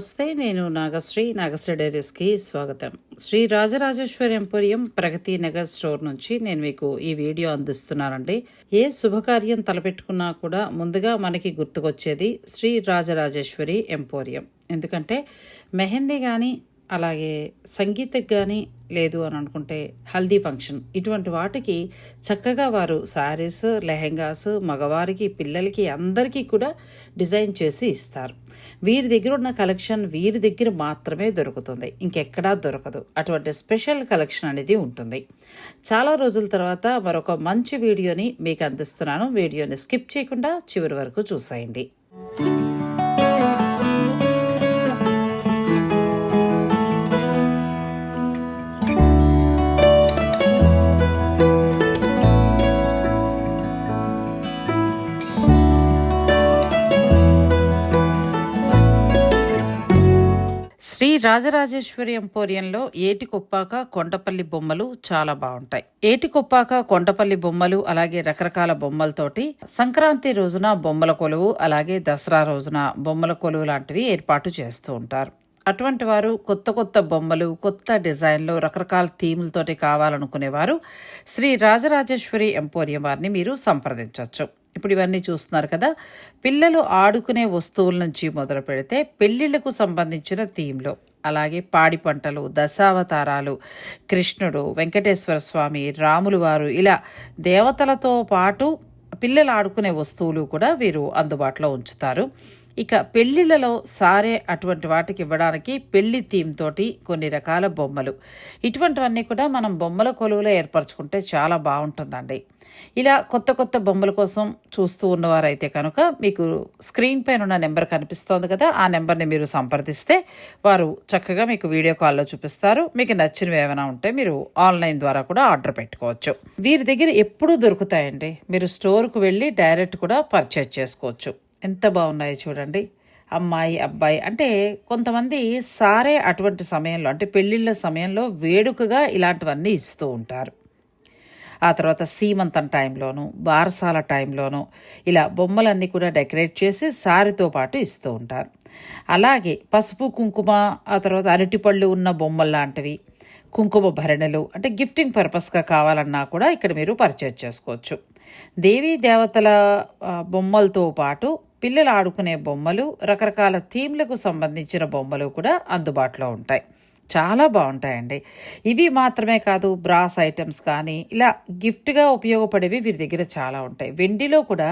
నమస్తే నేను నాగశ్రీ. నాగశ్రీ డైరీస్కి స్వాగతం. శ్రీ రాజరాజేశ్వరి ఎంపోరియం ప్రగతి నగర్ స్టోర్ నుంచి నేను మీకు ఈ వీడియో అందిస్తున్నానండి. ఏ శుభకార్యం తలపెట్టుకున్నా కూడా ముందుగా మనకి గుర్తుకొచ్చేది శ్రీ రాజరాజేశ్వరి ఎంపోరియం. ఎందుకంటే మెహందీ కానీ అలాగే సంగీతకు కానీ లేదు అని అనుకుంటే హల్దీ ఫంక్షన్. ఇటువంటి వాటికి చక్కగా వారు శారీస్ లెహెంగాస్ మగవారికి పిల్లలకి అందరికీ కూడా డిజైన్ చేసి ఇస్తారు. వీరి దగ్గర ఉన్న కలెక్షన్ వీరి దగ్గర మాత్రమే దొరుకుతుంది. ఇంకెక్కడా దొరకదు. అటువంటి స్పెషల్ కలెక్షన్ అనేది ఉంటుంది. చాలా రోజుల తర్వాత మరొక మంచి వీడియోని మీకు అందిస్తున్నాను. వీడియోని స్కిప్ చేయకుండా చివరి వరకు చూసేయండి. రాజరాజేశ్వరి ఎంపోరియంలో ఏటికొప్పాక కొండపల్లి బొమ్మలు చాలా బాగుంటాయి. ఏటికొప్పాక కొండపల్లి బొమ్మలు అలాగే రకరకాల బొమ్మలతోటి సంక్రాంతి రోజున బొమ్మల కొలువు అలాగే దసరా రోజున బొమ్మల కొలువు లాంటివి ఏర్పాటు చేస్తూ ఉంటారు. అటువంటి వారు కొత్త కొత్త బొమ్మలు కొత్త డిజైన్లు రకరకాల థీములతోటి కావాలనుకునేవారు శ్రీ రాజరాజేశ్వరి ఎంపోరియం వారిని మీరు సంప్రదించవచ్చు ఇప్పుడు ఇవన్నీ చూస్తున్నారు కదా. పిల్లలు ఆడుకునే వస్తువుల నుంచి మొదలు పెడితే పెళ్ళిళ్ళకు సంబంధించిన థీమ్లో అలాగే పాడి పంటలు దశావతారాలు కృష్ణుడు వెంకటేశ్వర స్వామి రాములు వారు ఇలా దేవతలతో పాటు పిల్లలు ఆడుకునే వస్తువులు కూడా వీరు అందుబాటులో ఉంచుతారు. ఇక పెళ్ళిళ్ళలో సారే అటువంటి వాటికి ఇవ్వడానికి పెళ్ళి థీమ్ తోటి కొన్ని రకాల బొమ్మలు. ఇటువంటివన్నీ కూడా మనం బొమ్మల కొలువులో ఏర్పరచుకుంటే చాలా బాగుంటుందండి. ఇలా కొత్త కొత్త బొమ్మల కోసం చూస్తూ ఉన్నవారైతే కనుక మీకు స్క్రీన్ పైన ఉన్న నెంబర్ కనిపిస్తోంది కదా ఆ నెంబర్ని మీరు సంప్రదిస్తే వారు చక్కగా మీకు వీడియో కాల్లో చూపిస్తారు. మీకు నచ్చినవి ఏమైనా ఉంటే మీరు ఆన్లైన్ ద్వారా కూడా ఆర్డర్ పెట్టుకోవచ్చు. వీరి దగ్గర ఎప్పుడూ దొరుకుతాయండి? మీరు స్టోర్కు వెళ్ళి డైరెక్ట్ కూడా పర్చేజ్ చేసుకోవచ్చు. ఎంత బాగున్నాయో చూడండి. అమ్మాయి అబ్బాయి అంటే కొంతమంది సారే అటువంటి సమయంలో అంటే పెళ్ళిళ్ళ సమయంలో వేడుకగా ఇలాంటివన్నీ ఇస్తూ ఉంటారు. ఆ తర్వాత సీమంతం టైంలోను బారసాల టైంలోను ఇలా బొమ్మలన్నీ కూడా డెకరేట్ చేసి సారితో పాటు ఇస్తూ ఉంటారు. అలాగే పసుపు కుంకుమ ఆ తర్వాత అరటిపళ్ళు ఉన్న బొమ్మలు లాంటివి కుంకుమ భరణలు అంటే గిఫ్టింగ్ పర్పస్గా కావాలన్నా కూడా ఇక్కడ మీరు పర్చేజ్ చేసుకోవచ్చు. దేవీ దేవతల బొమ్మలతో పాటు పిల్లలు ఆడుకునే బొమ్మలు రకరకాల థీమ్లకు సంబంధించిన బొమ్మలు కూడా అందుబాటులో ఉంటాయి. చాలా బాగుంటాయండి. ఇవి మాత్రమే కాదు బ్రాస్ ఐటమ్స్ కానీ ఇలా గిఫ్ట్గా ఉపయోగపడేవి వీరి దగ్గర చాలా ఉంటాయి. వెండిలో కూడా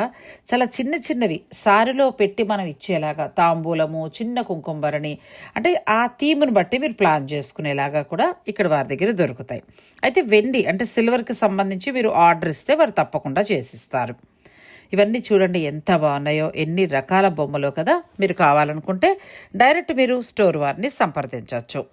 చాలా చిన్న చిన్నవి సారిలో పెట్టి మనం ఇచ్చేలాగా తాంబూలము చిన్న కుంకుమరణి అంటే ఆ థీమ్ను బట్టి మీరు ప్లాన్ చేసుకునేలాగా కూడా ఇక్కడ వారి దగ్గర దొరుకుతాయి. అయితే వెండి అంటే సిల్వర్కి సంబంధించి మీరు ఆర్డర్ ఇస్తే వారు తప్పకుండా చేసిస్తారు. ఇవన్నీ చూడండి ఎంత బాగున్నాయో ఎన్ని రకాల బొమ్మలో కదా మీరు కావాలనుకుంటే డైరెక్ట్ మీరు స్టోర్ వారిని సంప్రదించవచ్చు.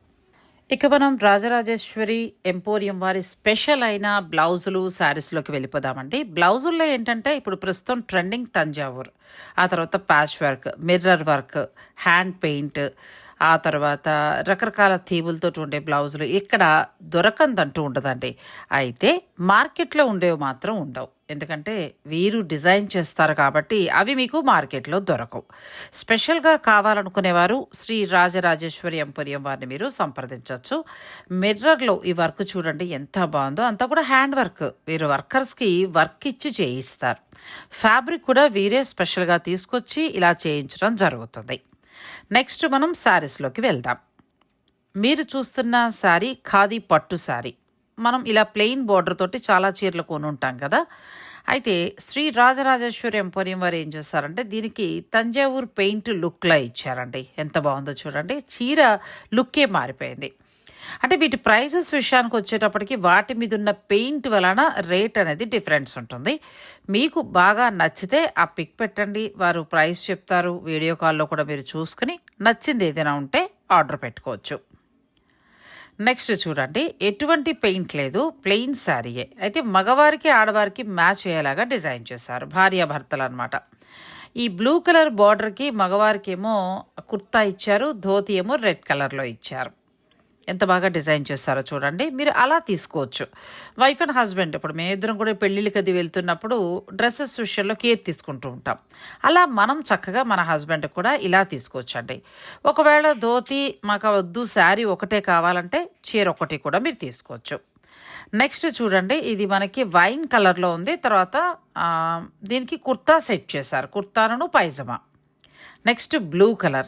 ఇక మనం రాజరాజేశ్వరి ఎంపోరియం వారి స్పెషల్ అయిన బ్లౌజులు శారీస్లోకి వెళ్ళిపోదామండి. బ్లౌజుల్లో ఏంటంటే ఇప్పుడు ప్రస్తుతం ట్రెండింగ్ తంజావూర్ ఆ తర్వాత patch work mirror work hand paint ఆ తర్వాత రకరకాల థీములతో ఉండే బ్లౌజులు ఇక్కడ దొరకందంటూ ఉండదండి. అయితే మార్కెట్లో ఉండేవి మాత్రం ఉండవు. ఎందుకంటే వీరు డిజైన్ చేస్తారు కాబట్టి అవి మీకు మార్కెట్లో దొరకవు. స్పెషల్గా కావాలనుకునేవారు శ్రీ రాజరాజేశ్వరి ఎంపొరియం వారిని మీరు సంప్రదించవచ్చు మిర్రర్లో ఈ వర్క్ చూడండి ఎంత బాగుందో. అంతా కూడా హ్యాండ్ వర్క్. వీరు వర్కర్స్కి వర్క్ ఇచ్చి చేయిస్తారు. ఫ్యాబ్రిక్ కూడా వీరే స్పెషల్గా తీసుకొచ్చి ఇలా చేయించడం జరుగుతుంది. నెక్స్ట్ మనం శారీస్లోకి వెళ్దాం. మీరు చూస్తున్న శారీ ఖాదీ పట్టు శారీ. మనం ఇలా ప్లెయిన్ బార్డర్ తోటి చాలా చీరలు కొనుంటాం కదా. అయితే శ్రీ రాజరాజేశ్వరి ఎంపోరియం వారు ఏం చేస్తారంటే దీనికి తంజావూర్ పెయింట్ లుక్లా ఇచ్చారండి. ఎంత బాగుందో చూడండి. చీర లుక్కే మారిపోయింది. అంటే వీటి ప్రైజెస్ విషయానికి వచ్చేటప్పటికి వాటి మీద ఉన్న పెయింట్ వలన రేట్ అనేది డిఫరెన్స్ ఉంటుంది. మీకు బాగా నచ్చితే ఆ పిక్ పెట్టండి. వారు ప్రైస్ చెప్తారు. వీడియో కాల్లో కూడా మీరు చూసుకుని నచ్చింది ఏదైనా ఉంటే ఆర్డర్ పెట్టుకోవచ్చు. నెక్స్ట్ చూడండి. ఎటువంటి పెయింట్ లేదు. ప్లెయిన్ శారీయే. అయితే మగవారికి ఆడవారికి మ్యాచ్ అయ్యేలాగా డిజైన్ చేశారు. భార్యాభర్తలు అనమాట ఈ బ్లూ కలర్ బార్డర్కి మగవారికి ఏమో కుర్తా ఇచ్చారు. ధోతి ఏమో రెడ్ కలర్లో ఇచ్చారు. ఎంత బాగా డిజైన్ చేస్తారో చూడండి. మీరు అలా తీసుకోవచ్చు. వైఫ్ అండ్ హస్బెండ్ ఇప్పుడు మేము ఇద్దరం కూడా పెళ్ళిళ్ళకి అది వెళ్తున్నప్పుడు డ్రెస్సెస్ విషయంలో కేర్ తీసుకుంటూ ఉంటాం. అలా మనం చక్కగా మన హస్బెండ్ కూడా ఇలా తీసుకోవచ్చండి. ఒకవేళ ధోతి మాకు వద్దు శారీ ఒకటే కావాలంటే చీర ఒకటి కూడా మీరు తీసుకోవచ్చు. నెక్స్ట్ చూడండి ఇది మనకి వైన్ కలర్లో ఉంది. తర్వాత దీనికి కుర్తా సెట్ చేశారు. కుర్తాను పైజమా. నెక్స్ట్ బ్లూ కలర్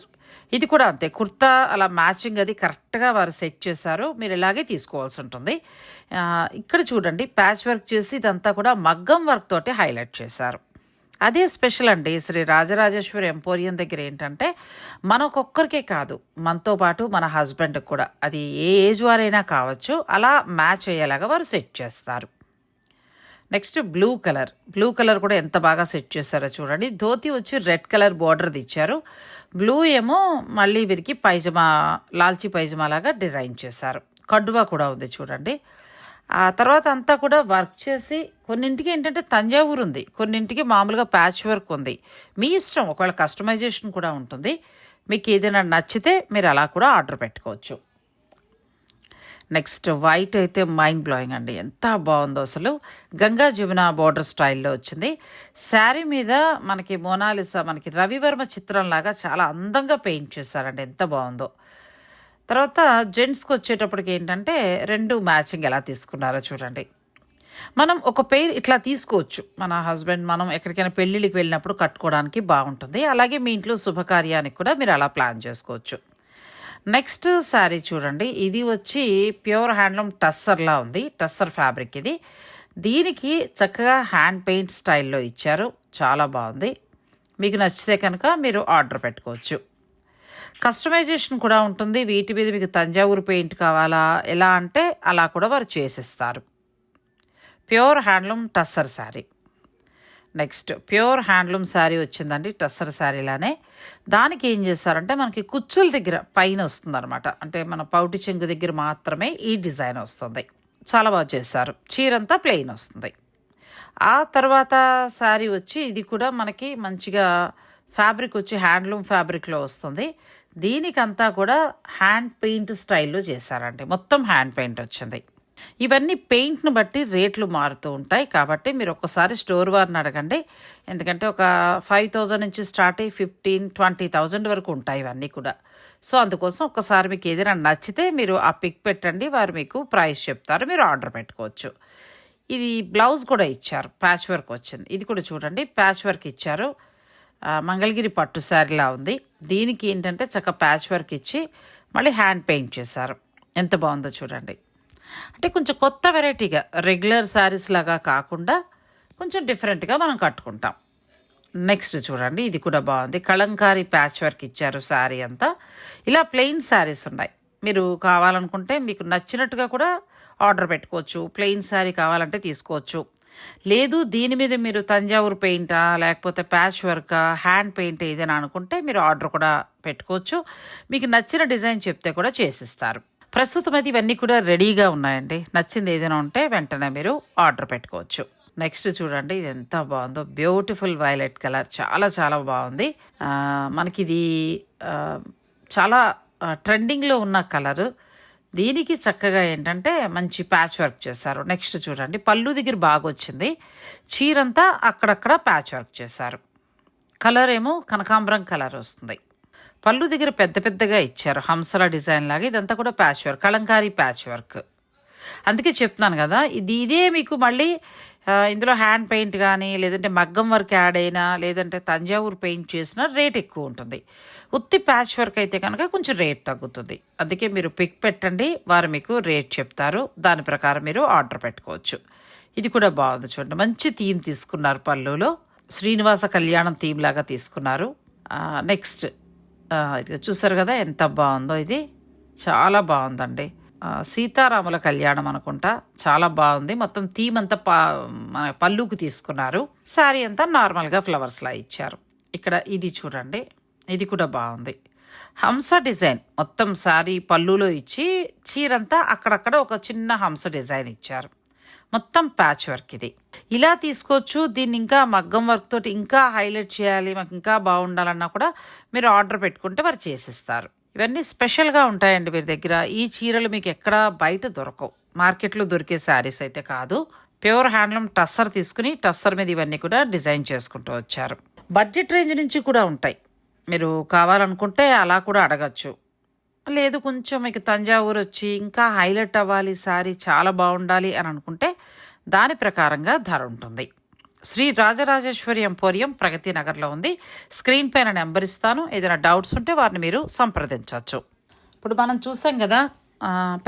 ఇది కూడా అంతే. కుర్తా అలా మ్యాచింగ్ అది కరెక్ట్గా వారు సెట్ చేశారు. మీరు ఇలాగే తీసుకోవాల్సి ఉంటుంది. ఇక్కడ చూడండి ప్యాచ్ వర్క్ చేసి ఇదంతా కూడా మగ్గం వర్క్ తోటి హైలైట్ చేశారు. అదే స్పెషల్ అండి శ్రీ రాజరాజేశ్వరి ఎంపోరియం దగ్గర ఏంటంటే మన ఒక్కొక్కరికే కాదు మనతో పాటు మన హస్బెండ్కి కూడా. అది ఏ ఏజ్ వారైనా కావచ్చు అలా మ్యాచ్ అయ్యేలాగా వారు సెట్ చేస్తారు. Next blue colour. Blue colour కూడా ఎంత బాగా సెట్ చేశారో చూడండి. ధోతి వచ్చి రెడ్ కలర్ బార్డర్ది ఇచ్చారు బ్లూ ఏమో మళ్ళీ వీరికి పైజమా లాల్చి పైజమా లాగా డిజైన్ చేశారు. కడ్డువా కూడా ఉంది చూడండి. ఆ తర్వాత అంతా కూడా వర్క్ చేసి కొన్నింటికి ఏంటంటే తంజావూరు ఉంది. కొన్నింటికి మామూలుగా ప్యాచ్ వర్క్ ఉంది. మీ ఇష్టం ఒకవేళ కస్టమైజేషన్ కూడా ఉంటుంది. మీకు ఏదైనా నచ్చితే మీరు అలా కూడా ఆర్డర్ పెట్టుకోవచ్చు. నెక్స్ట్ వైట్ అయితే మైండ్ బ్లోయింగ్ అండి. ఎంత బాగుందో అసలు. గంగా జమున బార్డర్ స్టైల్లో వచ్చింది. శారీ మీద మనకి మోనాలిసా మనకి రవివర్మ చిత్రంలాగా చాలా అందంగా పెయింట్ చేశారండి. ఎంత బాగుందో. తర్వాత జెంట్స్కి వచ్చేటప్పటికి ఏంటంటే రెండు మ్యాచింగ్ ఎలా తీసుకున్నారో చూడండి. మనం ఒక పెయిర్ ఇట్లా తీసుకోవచ్చు. మన హస్బెండ్ మనం ఎక్కడికైనా పెళ్ళిళ్ళకి వెళ్ళినప్పుడు కట్టుకోవడానికి బాగుంటుంది. అలాగే మీ ఇంట్లో శుభకార్యానికి కూడా మీరు అలా ప్లాన్ చేసుకోవచ్చు. నెక్స్ట్ శారీ చూడండి. ఇది వచ్చి ప్యూర్ హ్యాండ్లూమ్ టస్సర్లా ఉంది. టస్సర్ ఫ్యాబ్రిక్ ఇది. దీనికి చక్కగా హ్యాండ్ పెయింట్ స్టైల్లో ఇచ్చారు. చాలా బాగుంది. మీకు నచ్చితే కనుక మీరు ఆర్డర్ పెట్టుకోవచ్చు. కస్టమైజేషన్ కూడా ఉంటుంది. వీటి మీద మీకు తంజావూరు పెయింట్ కావాలా ఎలా అంటే అలా కూడా వారు చేసేస్తారు. Pure handloom tussar sari. Next pure handloom sari వచ్చిందండి టస్సర్ శారీలానే. దానికి ఏం చేస్తారంటే మనకి కుచ్చుల దగ్గర పైన వస్తుంది అనమాట అంటే మన పౌటి చెంగు దగ్గర మాత్రమే ఈ డిజైన్ వస్తుంది. చాలా బాగా చేశారు. చీరంతా ప్లెయిన్ వస్తుంది. ఆ తర్వాత శారీ వచ్చి ఇది కూడా మనకి మంచిగా ఫ్యాబ్రిక్ వచ్చి హ్యాండ్లూమ్ ఫ్యాబ్రిక్లో వస్తుంది. దీనికంతా కూడా హ్యాండ్ పెయింట్ స్టైల్లో చేశారండి. మొత్తం హ్యాండ్ పెయింట్ వచ్చింది. ఇవన్నీ పెయింట్ను బట్టి రేట్లు మారుతూ ఉంటాయి. కాబట్టి మీరు ఒక్కసారి స్టోర్ వారిని అడగండి. ఎందుకంటే ఒక ఫైవ్ థౌజండ్ నుంచి స్టార్ట్ అయ్యి ఫిఫ్టీన్ ట్వంటీ థౌజండ్ వరకు ఉంటాయి ఇవన్నీ కూడా. సో అందుకోసం ఒక్కసారి మీకు ఏదైనా నచ్చితే మీరు ఆ పిక్ పెట్టండి. వారు మీకు ప్రైస్ చెప్తారు. మీరు ఆర్డర్ పెట్టుకోవచ్చు. ఇది బ్లౌజ్ కూడా ఇచ్చారు. ప్యాచ్ వర్క్ వచ్చింది. ఇది కూడా చూడండి. ప్యాచ్ వర్క్ ఇచ్చారు. మంగళగిరి పట్టు శారీలా ఉంది. దీనికి ఏంటంటే చక్క ప్యాచ్ వర్క్ ఇచ్చి మళ్ళీ హ్యాండ్ పెయింట్ చేశారు. ఎంత బాగుందో చూడండి. అంటే కొంచెం కొత్త వెరైటీగా రెగ్యులర్ శారీస్ లాగా కాకుండా కొంచెం డిఫరెంట్గా మనం కట్టుకుంటాం. నెక్స్ట్ చూడండి ఇది కూడా బాగుంది. కళంకారీ ప్యాచ్ వర్క్ ఇచ్చారు శారీ అంతా. ఇలా ప్లెయిన్ శారీస్ ఉన్నాయి. మీరు కావాలనుకుంటే మీకు నచ్చినట్టుగా కూడా ఆర్డర్ పెట్టుకోవచ్చు. ప్లెయిన్ శారీ కావాలంటే తీసుకోవచ్చు. లేదు దీని మీద మీరు తంజావూరు పెయింటా లేకపోతే ప్యాచ్ వర్కా హ్యాండ్ పెయింట్ ఏదైనా అనుకుంటే మీరు ఆర్డర్ కూడా పెట్టుకోవచ్చు. మీకు నచ్చిన డిజైన్ చెప్తే కూడా చేసిస్తారు. ప్రస్తుతం అయితే ఇవన్నీ కూడా రెడీగా ఉన్నాయండి. నచ్చింది ఏదైనా ఉంటే వెంటనే మీరు ఆర్డర్ పెట్టుకోవచ్చు. నెక్స్ట్ చూడండి ఇది ఎంత బాగుందో. Beautiful violet colour. చాలా చాలా బాగుంది. మనకి ఇది చాలా ట్రెండింగ్లో ఉన్న కలరు. దీనికి చక్కగా ఏంటంటే మంచి ప్యాచ్ వర్క్ చేశారు. నెక్స్ట్ చూడండి పళ్ళు దగ్గర బాగా వచ్చింది. చీరంతా అక్కడక్కడ ప్యాచ్ వర్క్ చేశారు. కలర్ ఏమో కనకాంబరం కలర్ వస్తుంది. పళ్ళు దగ్గర పెద్ద పెద్దగా ఇచ్చారు. హంసల డిజైన్ లాగా. ఇదంతా కూడా patch work kalamkari patch work అందుకే చెప్తున్నాను కదా ఇది ఇదే మీకు మళ్ళీ ఇందులో హ్యాండ్ పెయింట్ కానీ లేదంటే మగ్గం వర్క్ యాడ్ అయినా లేదంటే తంజావూరు పెయింట్ చేసినా రేట్ ఎక్కువ ఉంటుంది. ఉత్తి ప్యాచ్ వర్క్ అయితే కనుక కొంచెం రేట్ తగ్గుతుంది. అందుకే మీరు పిక్ పెట్టండి వారు మీకు రేట్ చెప్తారు. దాని ప్రకారం మీరు ఆర్డర్ పెట్టుకోవచ్చు. ఇది కూడా బాగుంది చూడండి. మంచి థీమ్ తీసుకున్నారు పళ్ళులో. శ్రీనివాస కళ్యాణం థీమ్ లాగా తీసుకున్నారు. నెక్స్ట్ చూసారు కదా ఎంత బాగుందో ఇది? చాలా బాగుందండి. సీతారాముల కళ్యాణం అనుకుంటా చాలా బాగుంది. మొత్తం థీమ్ అంతా పా మన పళ్ళుకు తీసుకున్నారు. శారీ అంతా నార్మల్గా ఫ్లవర్స్లా ఇచ్చారు. ఇక్కడ ఇది చూడండి. ఇది కూడా బాగుంది. హంస డిజైన్. మొత్తం శారీ పళ్ళులో ఇచ్చి చీరంతా అక్కడక్కడ ఒక చిన్న హంస డిజైన్ ఇచ్చారు. మొత్తం ప్యాచ్ వర్క్ ఇది. ఇలా తీసుకోవచ్చు దీన్ని ఇంకా మగ్గం వర్క్ తోటి ఇంకా హైలైట్ చేయాలి మాకు ఇంకా బాగుండాలన్నా కూడా మీరు ఆర్డర్ పెట్టుకుంటే వారు చేసిస్తారు. ఇవన్నీ స్పెషల్గా ఉంటాయండి వీరి దగ్గర. ఈ చీరలు మీకు ఎక్కడ బయట దొరకవు. మార్కెట్లో దొరికే శారీస్ అయితే కాదు. ప్యూర్ హ్యాండ్లూమ్ టస్సర్ తీసుకుని టస్సర్ మీద ఇవన్నీ కూడా డిజైన్ చేసుకుంటూ వచ్చారు. బడ్జెట్ రేంజ్ నుంచి కూడా ఉంటాయి. మీరు కావాలనుకుంటే అలా కూడా అడగచ్చు. లేదు కొంచెం మీకు తంజావూరు వచ్చి ఇంకా హైలైట్ అవ్వాలి సారీ చాలా బాగుండాలి అని అనుకుంటే దాని ప్రకారంగా ధర ఉంటుంది. శ్రీ రాజరాజేశ్వరి ఎంపోరియం ప్రగతి నగర్లో ఉంది. స్క్రీన్ పైన నెంబర్ ఇస్తాను. ఏదైనా డౌట్స్ ఉంటే వారిని మీరు సంప్రదించవచ్చు. ఇప్పుడు మనం చూసాం కదా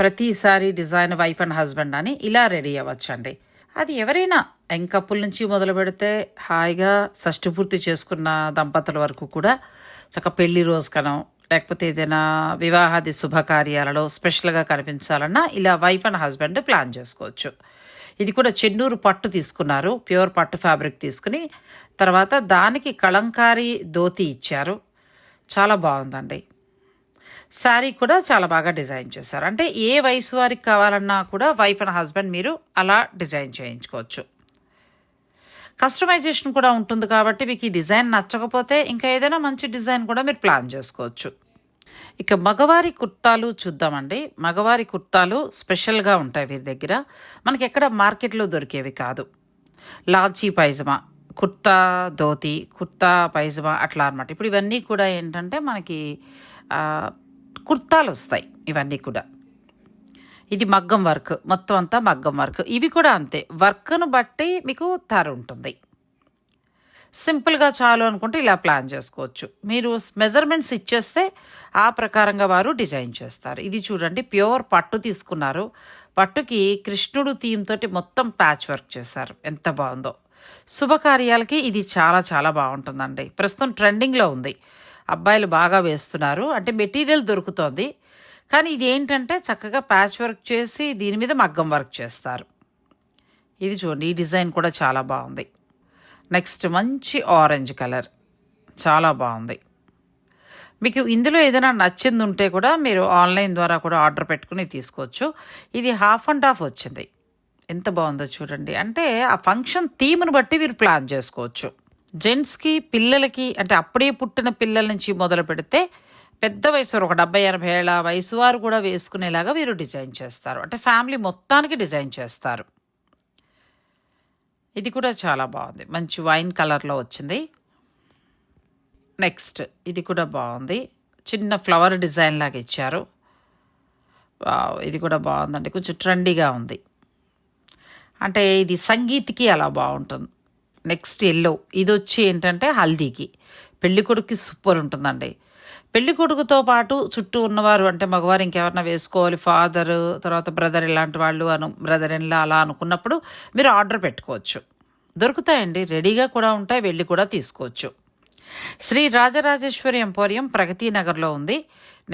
ప్రతిసారి డిజైన్ వైఫ్ అండ్ హస్బెండ్ అని ఇలా రెడీ అవ్వచ్చండి. అది ఎవరైనా యంగ్ కప్పుల నుంచి మొదలు పెడితే హాయిగా షష్టి పూర్తి చేసుకున్న దంపతుల వరకు కూడా చక్క పెళ్ళి రోజు కనం లేకపోతే ఏదైనా వివాహాది శుభకార్యాలలో స్పెషల్గా కనిపించాలన్నా ఇలా వైఫ్ అండ్ హస్బెండ్ ప్లాన్ చేసుకోవచ్చు. ఇది కూడా చెన్నూరు పట్టు తీసుకున్నారు. ప్యూర్ పట్టు ఫ్యాబ్రిక్ తీసుకుని తర్వాత దానికి కళంకారీ ధోతి ఇచ్చారు. చాలా బాగుందండి. శారీ కూడా చాలా బాగా డిజైన్ చేశారు. అంటే ఏ వయసు వారికి కావాలన్నా కూడా వైఫ్ అండ్ హస్బెండ్ మీరు అలా డిజైన్ చేయించుకోవచ్చు. కస్టమైజేషన్ కూడా ఉంటుంది కాబట్టి మీకు ఈ డిజైన్ నచ్చకపోతే ఇంకా ఏదైనా మంచి డిజైన్ కూడా మీరు ప్లాన్ చేసుకోవచ్చు. ఇక మగవారి కుర్తాలు చూద్దామండి. మగవారి కుర్తాలు స్పెషల్గా ఉంటాయి వీరి దగ్గర. మనకి ఎక్కడ మార్కెట్లో దొరికేవి కాదు. లాల్చీ పైజమా కుర్తా ధోతి కుర్తా పైజమా అట్లా అనమాట ఇప్పుడు ఇవన్నీ కూడా ఏంటంటే మనకి కుర్తాలు వస్తాయి ఇవన్నీ కూడా. ఇది మగ్గం వర్క్ మొత్తం అంతా మగ్గం వర్క్. ఇవి కూడా అంతే. వర్క్ను బట్టి మీకు ధర ఉంటుంది. సింపుల్గా చాలు అనుకుంటే ఇలా ప్లాన్ చేసుకోవచ్చు. మీరు మెజర్మెంట్స్ ఇచ్చేస్తే ఆ ప్రకారంగా వారు డిజైన్ చేస్తారు. ఇది చూడండి ప్యూర్ పట్టు తీసుకున్నారు. పట్టుకి కృష్ణుడు థీమ్ తోటి మొత్తం ప్యాచ్ వర్క్ చేశారు. ఎంత బాగుందో. శుభకార్యాలకి ఇది చాలా చాలా బాగుంటుందండి. ప్రస్తుతం ట్రెండింగ్లో ఉంది. అబ్బాయిలు బాగా వేస్తున్నారు. అంటే మెటీరియల్ దొరుకుతోంది. కానీ ఇది ఏంటంటే చక్కగా ప్యాచ్ వర్క్ చేసి దీని మీద మగ్గం వర్క్ చేస్తారు. ఇది చూడండి ఈ డిజైన్ కూడా చాలా బాగుంది. నెక్స్ట్ మంచి ఆరెంజ్ కలర్. చాలా బాగుంది. మీకు ఇందులో ఏదైనా నచ్చింది ఉంటే కూడా మీరు ఆన్లైన్ ద్వారా కూడా ఆర్డర్ పెట్టుకుని తీసుకోవచ్చు. ఇది హాఫ్ అండ్ హాఫ్ వచ్చింది. ఎంత బాగుందో చూడండి. అంటే ఆ ఫంక్షన్ థీమ్ను బట్టి మీరు ప్లాన్ చేసుకోవచ్చు. జెంట్స్కి పిల్లలకి అంటే అప్పుడే పుట్టిన పిల్లల నుంచి మొదలు పెడితే పెద్ద వయసు ఒక డెబ్బై ఎనభై ఏళ్ళ వయసు వారు కూడా వేసుకునేలాగా వీరు డిజైన్ చేస్తారు. అంటే ఫ్యామిలీ మొత్తానికి డిజైన్ చేస్తారు. ఇది కూడా చాలా బాగుంది. మంచి వైన్ కలర్లో వచ్చింది. నెక్స్ట్ ఇది కూడా బాగుంది. చిన్న ఫ్లవర్ డిజైన్ లాగా ఇచ్చారు. వావ్, ఇది కూడా బాగుందండి. కొంచెం ట్రెండీగా ఉంది. అంటే ఇది సంగీత్కి అలా బాగుంటుంది. Next yellow. ఇది వచ్చి ఏంటంటే హల్దీకి. పెళ్ళికొడుకు సూపర్ ఉంటుందండి. పెళ్ళి కొడుకుతో పాటు చుట్టూ ఉన్నవారు అంటే మగవారు ఇంకెవరన్నా వేసుకోవాలి ఫాదర్ తర్వాత బ్రదర్ ఇలాంటి వాళ్ళు అను బ్రదర్ ఇన్లా అలా అనుకున్నప్పుడు మీరు ఆర్డర్ పెట్టుకోవచ్చు. దొరుకుతాయండి రెడీగా కూడా ఉంటాయి వెళ్ళి కూడా తీసుకోవచ్చు. శ్రీ రాజరాజేశ్వరి ఎంపోరియం ప్రగతి నగర్లో ఉంది.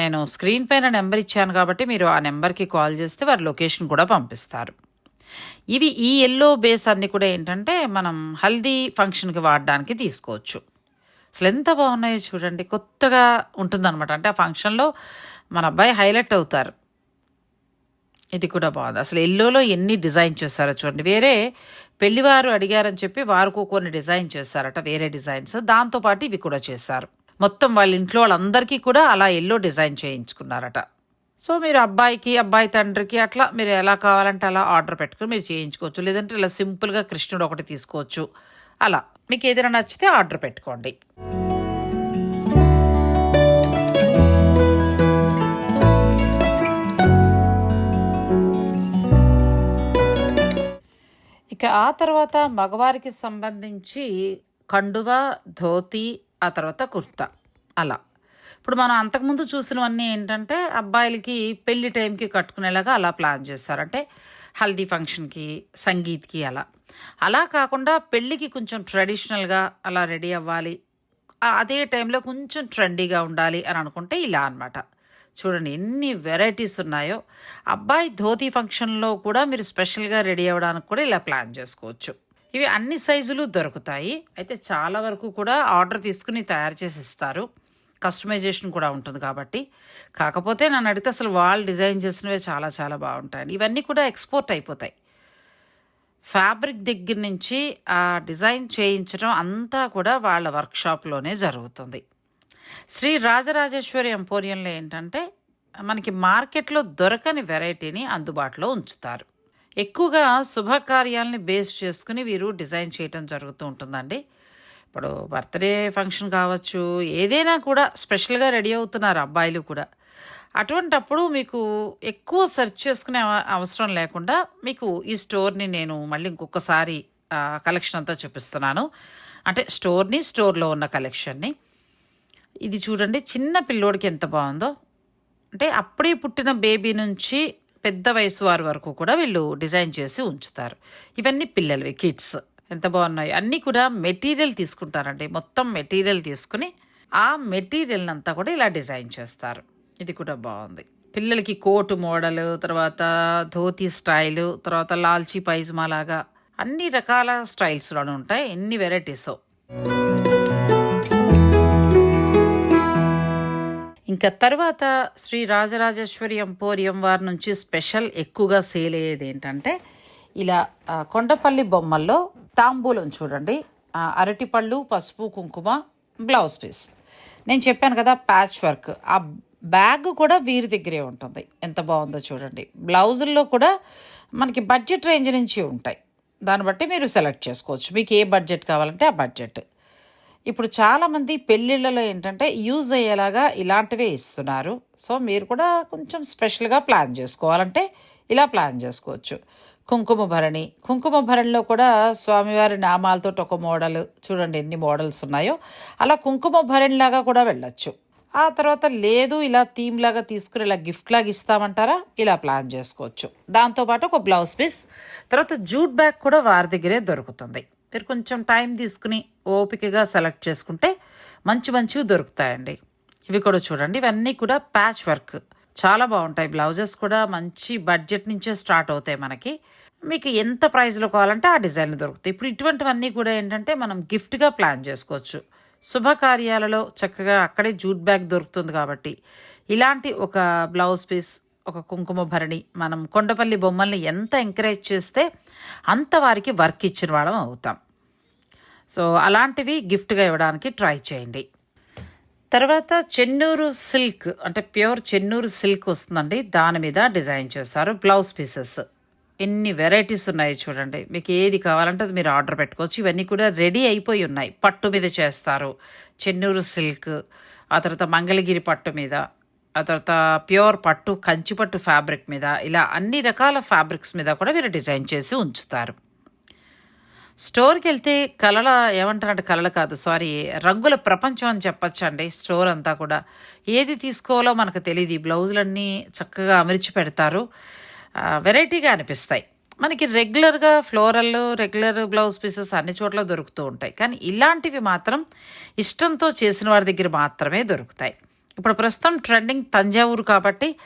నేను స్క్రీన్ పైన నెంబర్ ఇచ్చాను కాబట్టి మీరు ఆ నెంబర్కి కాల్ చేస్తే వారి లొకేషన్ కూడా పంపిస్తారు. ఇవి ఈ ఎల్లో బేస్ అన్ని కూడా ఏంటంటే మనం హల్దీ ఫంక్షన్కి వాడడానికి తీసుకోవచ్చు. అసలు ఎంత బాగున్నాయో చూడండి. కొత్తగా ఉంటుందన్నమాట. అంటే ఆ ఫంక్షన్లో మన అబ్బాయి హైలైట్ అవుతారు. ఇది కూడా బాగుంది. అసలు ఎల్లోలో ఎన్ని డిజైన్ చేస్తారో చూడండి. వేరే పెళ్ళివారు అడిగారని చెప్పి వారికి కొన్ని డిజైన్ చేశారట వేరే డిజైన్స్. దాంతోపాటు ఇవి కూడా చేశారు. మొత్తం వాళ్ళ ఇంట్లో వాళ్ళందరికీ కూడా అలా ఎల్లో డిజైన్ చేయించుకున్నారట. సో మీరు అబ్బాయికి అబ్బాయి తండ్రికి అట్లా మీరు ఎలా కావాలంటే అలా ఆర్డర్ పెట్టుకుని మీరు చేయించుకోవచ్చు. లేదంటే ఇలా సింపుల్గా కృష్ణుడు ఒకటి తీసుకోవచ్చు. అలా. మీకు ఏదైనా నచ్చితే ఆర్డర్ పెట్టుకోండి. ఇక ఆ తర్వాత మగవారికి సంబంధించి కండువ ధోతి ఆ తర్వాత కుర్తా. అలా. ఇప్పుడు మనం అంతకుముందు చూసినవన్నీ ఏంటంటే అబ్బాయిలకి పెళ్ళి టైంకి కట్టుకునేలాగా అలా ప్లాన్ చేస్తారు. అంటే హల్దీ ఫంక్షన్కి సంగీత్కి అలా. అలా కాకుండా పెళ్ళికి కొంచెం ట్రెడిషనల్గా అలా రెడీ అవ్వాలి. అదే టైంలో కొంచెం ట్రెండీగా ఉండాలి అని అనుకుంటే ఇలా అన్నమాట. చూడండి ఎన్ని వెరైటీస్ ఉన్నాయో. అబ్బాయి ధోతి ఫంక్షన్లో కూడా మీరు స్పెషల్గా రెడీ అవ్వడానికి కూడా ఇలా ప్లాన్ చేసుకోవచ్చు. ఇవి అన్ని సైజులు దొరుకుతాయి. అయితే చాలా వరకు కూడా ఆర్డర్ తీసుకుని తయారు చేసి ఇస్తారు. కస్టమైజేషన్ కూడా ఉంటుంది కాబట్టి. కాకపోతే నన్ను అడిగితే అసలు వాళ్ళు డిజైన్ చేసినవే చాలా చాలా బాగుంటాయి ఇవన్నీ కూడా ఎక్స్పోర్ట్ అయిపోతాయి. ఫ్యాబ్రిక్ దగ్గర నుంచి ఆ డిజైన్ చేయించడం అంతా కూడా వాళ్ళ వర్క్షాప్లోనే జరుగుతుంది. శ్రీ రాజరాజేశ్వరి ఎంపోరియంలో ఏంటంటే మనకి మార్కెట్లో దొరకని వెరైటీని అందుబాటులో ఉంచుతారు. ఎక్కువగా శుభకార్యాలని బేస్ చేసుకుని వీరు డిజైన్ చేయటం జరుగుతూ ఉంటుందండి. ఇప్పుడు బర్త్డే ఫంక్షన్ కావచ్చు ఏదైనా కూడా స్పెషల్గా రెడీ అవుతున్నారు అబ్బాయిలు కూడా. అటువంటప్పుడు మీకు ఎక్కువ సెర్చ్ చేసుకునే అవ- అవసరం లేకుండా మీకు ఈ స్టోర్ని నేను మళ్ళీ ఇంకొకసారి కలెక్షన్ అంతా చూపిస్తున్నాను. అంటే స్టోర్ని స్టోర్లో ఉన్న కలెక్షన్ని. ఇది చూడండి చిన్న పిల్లోడికి ఎంత బాగుందో. అంటే అప్పుడే పుట్టిన బేబీ నుంచి పెద్ద వయసు వారి వరకు కూడా వీళ్ళు డిజైన్ చేసి ఉంచుతారు. ఇవన్నీ పిల్లలవి కిడ్స్. ఎంత బాగున్నాయి? అన్నీ కూడా మెటీరియల్ తీసుకుంటారండి. మొత్తం మెటీరియల్ తీసుకుని ఆ మెటీరియల్ అంతా కూడా ఇలా డిజైన్ చేస్తారు. ఇది కూడా బాగుంది. పిల్లలకి కోటు మోడల్ తర్వాత ధోతి స్టైలు తర్వాత లాల్చీ పైజమా లాగా అన్ని రకాల స్టైల్స్లోనే ఉంటాయి. ఎన్ని వెరైటీస్? ఇంకా తర్వాత శ్రీ రాజరాజేశ్వరి ఎంపోరియం వారి నుంచి స్పెషల్ ఎక్కువగా సేల్ అయ్యేది ఏంటంటే ఇలా కొండపల్లి బొమ్మల్లో తాంబూలం చూడండి. అరటిపళ్ళు పసుపు కుంకుమ బ్లౌజ్ పీస్. నేను చెప్పాను కదా ప్యాచ్ వర్క్ ఆ బ్యాగ్ కూడా వీరి దగ్గరే ఉంటుంది. ఎంత బాగుందో చూడండి. బ్లౌజుల్లో కూడా మనకి బడ్జెట్ రేంజ్ నుంచి ఉంటాయి. దాన్ని బట్టి మీరు సెలెక్ట్ చేసుకోవచ్చు. మీకు ఏ బడ్జెట్ కావాలంటే ఆ బడ్జెట్ ఇప్పుడు చాలామంది పెళ్ళిళ్ళలో ఏంటంటే యూజ్ అయ్యేలాగా ఇలాంటివే ఇస్తున్నారు. సో మీరు కూడా కొంచెం స్పెషల్గా ప్లాన్ చేసుకోవాలంటే ఇలా ప్లాన్ చేసుకోవచ్చు. కుంకుమ భరణి. కుంకుమ భరణిలో కూడా స్వామివారి నామాలతో ఒక మోడల్. చూడండి ఎన్ని మోడల్స్ ఉన్నాయో. అలా కుంకుమ భరణిలాగా కూడా వెళ్ళొచ్చు. ఆ తర్వాత లేదు ఇలా థీమ్ లాగా తీసుకుని ఇలా గిఫ్ట్ లాగా ఇస్తామంటారా? ఇలా ప్లాన్ చేసుకోవచ్చు. దాంతోపాటు ఒక బ్లౌజ్ పీస్. తర్వాత జూట్ బ్యాగ్ కూడా వారి దగ్గరే దొరుకుతుంది. మీరు కొంచెం టైం తీసుకుని ఓపికగా సెలెక్ట్ చేసుకుంటే మంచి మంచివి దొరుకుతాయండి. ఇవి కూడా చూడండి. ఇవన్నీ కూడా ప్యాచ్ వర్క్ చాలా బాగుంటాయి బ్లౌజెస్ కూడా. మంచి బడ్జెట్ నుంచే స్టార్ట్ అవుతాయి మనకి. మీకు ఎంత ప్రైస్లో కావాలంటే ఆ డిజైన్లు దొరుకుతాయి. ఇప్పుడు ఇటువంటివన్నీ కూడా ఏంటంటే మనం గిఫ్ట్గా ప్లాన్ చేసుకోవచ్చు. శుభకార్యాలలో చక్కగా అక్కడే జూట్ బ్యాగ్ దొరుకుతుంది కాబట్టి. ఇలాంటి ఒక బ్లౌజ్ పీస్ ఒక కుంకుమ భరణి మనం కొండపల్లి బొమ్మల్ని ఎంత ఎంకరేజ్ చేస్తే అంత వారికి వర్క్ ఇచ్చిన వాళ్ళం అవుతాం. సో అలాంటివి గిఫ్ట్గా ఇవ్వడానికి ట్రై చేయండి. తర్వాత చెన్నూరు సిల్క్ అంటే ప్యూర్ చెన్నూరు సిల్క్ వస్తుందండి. దాని మీద డిజైన్ చేస్తారు బ్లౌజ్ పీసెస్. ఎన్ని వెరైటీస్ ఉన్నాయి చూడండి. మీకు ఏది కావాలంటే అది మీరు ఆర్డర్ పెట్టుకోవచ్చు. ఇవన్నీ కూడా రెడీ అయిపోయి ఉన్నాయి. పట్టు మీద చేస్తారు. చెన్నూరు సిల్క్ ఆ తర్వాత మంగళగిరి పట్టు మీద ఆ తర్వాత ప్యూర్ పట్టు కంచి పట్టు ఫ్యాబ్రిక్ మీద ఇలా అన్ని రకాల ఫ్యాబ్రిక్స్ మీద కూడా వీరు డిజైన్ చేసి ఉంచుతారు. స్టోర్కి వెళ్తే కళల ఏమంటారంటే కళలు కాదు సారీ రంగుల ప్రపంచం అని చెప్పొచ్చండి స్టోర్ అంతా కూడా. ఏది తీసుకోవాలో మనకు తెలియదు ఈ బ్లౌజులన్నీ చక్కగా అమర్చి పెడతారు. వెరైటీగా అనిపిస్తాయి. మనకి రెగ్యులర్గా ఫ్లోరల్ రెగ్యులర్ బ్లౌజ్ పీసెస్ అన్ని చోట్ల దొరుకుతూ ఉంటాయి. కానీ ఇలాంటివి మాత్రం ఇష్టంతో చేసిన వారి దగ్గర మాత్రమే దొరుకుతాయి. ఇప్పుడు ప్రస్తుతం ట్రెండింగ్ తంజావూరు కాబట్టి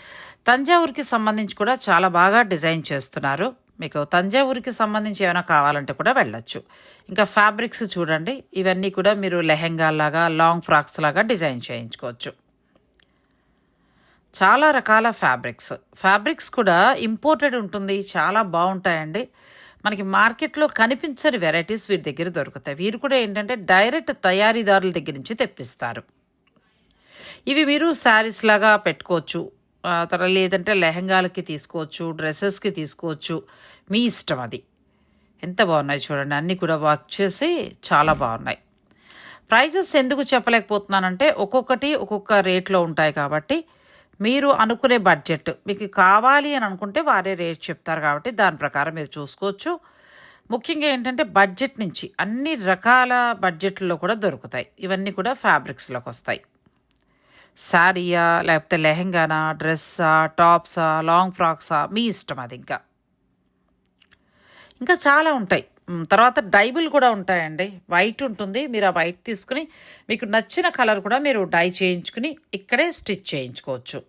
తంజావూరుకి సంబంధించి కూడా చాలా బాగా డిజైన్ చేస్తున్నారు. మీకు తంజావూరుకి సంబంధించి ఏమైనా కావాలంటే కూడా వెళ్ళొచ్చు. ఇంకా ఫ్యాబ్రిక్స్ చూడండి. ఇవన్నీ కూడా మీరు లెహెంగా లాగా లాంగ్ ఫ్రాక్స్ లాగా డిజైన్ చేయించుకోవచ్చు. చాలా రకాల ఫ్యాబ్రిక్స్. ఫ్యాబ్రిక్స్ కూడా ఇంపోర్టెడ్ ఉంటుంది చాలా బాగుంటాయండి. మనకి మార్కెట్లో కనిపించని వెరైటీస్ వీరి దగ్గర దొరుకుతాయి. వీరు కూడా ఏంటంటే డైరెక్ట్ తయారీదారుల దగ్గర నుంచి తెప్పిస్తారు. ఇవి మీరు శారీస్ లాగా పెట్టుకోవచ్చు. తర్వాత లేదంటే లెహంగాలకి తీసుకోవచ్చు డ్రెస్సెస్కి తీసుకోవచ్చు. మీ ఇష్టం అది. ఎంత బాగున్నాయి చూడండి. అన్నీ కూడా వర్క్ చేసి చాలా బాగున్నాయి. ప్రైజెస్ ఎందుకు చెప్పలేకపోతున్నానంటే ఒక్కొక్కటి ఒక్కొక్క రేట్లో ఉంటాయి కాబట్టి మీరు అనుకునే బడ్జెట్ మీకు కావాలి అని అనుకుంటే వారే రేట్ చెప్తారు కాబట్టి దాని ప్రకారం మీరు చూసుకోవచ్చు. ముఖ్యంగా ఏంటంటే బడ్జెట్ నుంచి అన్ని రకాల బడ్జెట్లో కూడా దొరుకుతాయి. ఇవన్నీ కూడా ఫ్యాబ్రిక్స్లోకి వస్తాయి. శారీయా లేకపోతే లెహెంగానా డ్రెస్సా టాప్సా లాంగ్ ఫ్రాక్సా మీ ఇష్టం అది ఇంకా. ఇంకా చాలా ఉంటాయి. తర్వాత డైబుల్ కూడా ఉంటాయండి. వైట్ ఉంటుంది. మీరు ఆ వైట్ తీసుకుని మీకు నచ్చిన కలర్ కూడా మీరు డై చేయించుకుని ఇక్కడే స్టిచ్ చేయించుకోవచ్చు.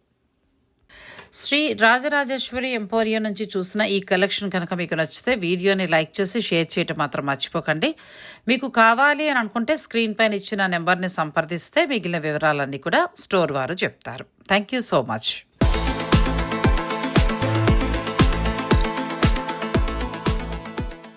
శ్రీ రాజరాజేశ్వరి ఎంపోరియం నుంచి చూసిన ఈ కలెక్షన్ కనుక మీకు నచ్చితే వీడియోని లైక్ చేసి షేర్ చేయటం మాత్రం మర్చిపోకండి. మీకు కావాలి అని అనుకుంటే స్క్రీన్ పైన ఇచ్చిన నెంబర్ని సంప్రదిస్తే మిగిలిన వివరాలన్నీ కూడా స్టోర్ వారు చెప్తారు. Thank you so much.